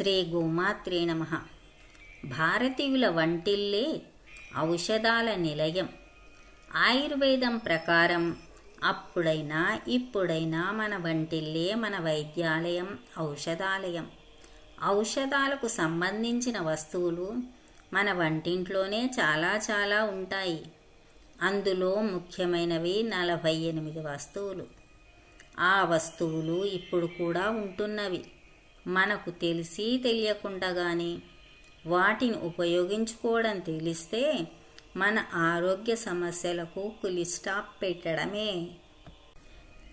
శ్రీ గోమాత్రే నమ. భారతీయుల వంటిల్లే ఔషధాల నిలయం. ఆయుర్వేదం ప్రకారం అప్పుడైనా ఇప్పుడైనా మన వంటిల్లే మన వైద్యాలయం ఔషధాలయం. ఔషధాలకు సంబంధించిన వస్తువులు మన వంటింట్లోనే చాలా చాలా ఉంటాయి. అందులో ముఖ్యమైనవి నలభై ఎనిమిది వస్తువులు. ఆ వస్తువులు ఇప్పుడు కూడా ఉంటున్నవి. మనకు తెలిసి తెలియకుండాగానే వాటిని ఉపయోగించుకోవడం తెలిస్తే మన ఆరోగ్య సమస్యలకు కులి స్టాప్ పెట్టడమే.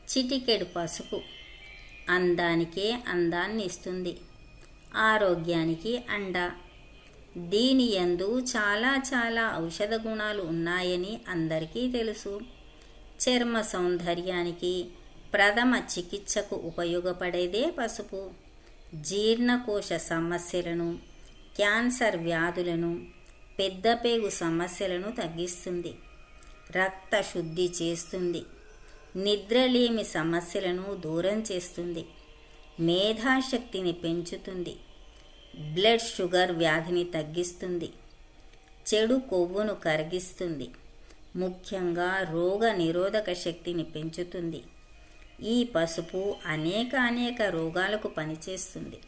చిటికెడు పసుపు అందానికే అందాన్ని ఇస్తుంది. ఆరోగ్యానికి అండ. దీని యందు చాలా చాలా ఔషధ గుణాలు ఉన్నాయని అందరికీ తెలుసు. చర్మ సౌందర్యానికి ప్రథమ చికిత్సకు ఉపయోగపడేదే పసుపు. జీర్ణకోశ సమస్యలను క్యాన్సర్ వ్యాధులను పెద్దపేగు సమస్యలను తగ్గిస్తుంది. రక్త శుద్ధి చేస్తుంది. నిద్రలేమి సమస్యలను దూరం చేస్తుంది. మేధాశక్తిని పెంచుతుంది. బ్లడ్ షుగర్ వ్యాధిని తగ్గిస్తుంది. చెడు కొవ్వును కరిగిస్తుంది. ముఖ్యంగా రోగ నిరోధక శక్తిని పెంచుతుంది. ఈ పసుపు అనేక అనేక రోగాలకు పనిచేస్తుంది.